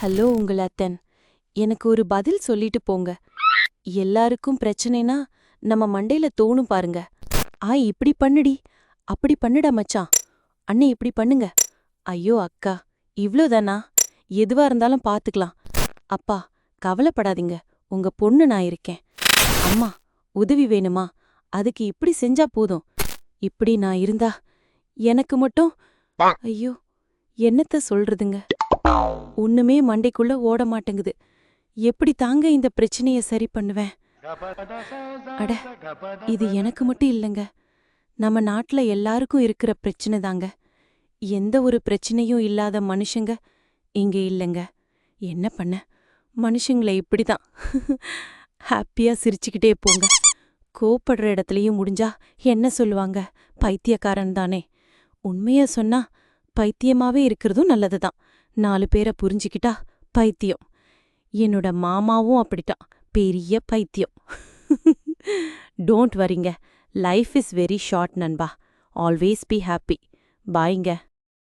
Hello உங்கள் அத்தன். எனக்கு ஒரு பதில் சொல்லிட்டு போங்க. எல்லாருக்கும் பிரச்சனைனா நம்ம மண்டையில தோணும் பாருங்க. ஆ இப்படி பண்ணுடி. அப்படி பண்ணுடா மச்சான். அண்ணே இப்படி பண்ணுங்க. ஐயோ அக்கா. இவ்ளோதானா? எதுவா இருந்தாலும் பாத்துக்கலாம். அப்பா கவலைப்படாதீங்க. உங்க பொண்ணு நான் இருக்கேன். அம்மா உதவி வேணுமா? அதுக்கு இப்படி செஞ்சா போதும். இப்படி நான் இருந்தா எனக்கு மட்டும் ஐயோ என்னத்த சொல்றதுங்க? ஒண்ணுமே மண்டைக்குள்ள ஓட மாட்டேங்குது. எப்படி தாங்க இந்த பிரச்சனைய சரி பண்ணுவேன்? அட இது எனக்கு மட்டும் இல்லைங்க. நம்ம நாட்டுல எல்லாருக்கும் இருக்கிற பிரச்சனை தாங்க. எந்த ஒரு பிரச்சனையும் இல்லாத மனுஷங்க இங்க இல்லைங்க. என்ன பண்ண? மனுஷங்களை இப்படிதான். ஹாப்பியா சிரிச்சுக்கிட்டே போங்க. கோப்படுற இடத்துலயும் முடிஞ்சா என்ன சொல்லுவாங்க? பைத்தியக்காரன் தானே. உண்மைய சொன்னா பைத்தியமாவே இருக்கிறதும் நல்லதுதான். நாலு பேரை புரிஞ்சுக்கிட்டா பைத்தியம். என்னோட மாமாவும் அப்படிட்டான் பெரிய பைத்தியம். டோன்ட் வரிங்க லைஃப் இஸ் வெரி ஷார்ட் நண்பா. ஆல்வேஸ் பி ஹாப்பி பாய்ங்க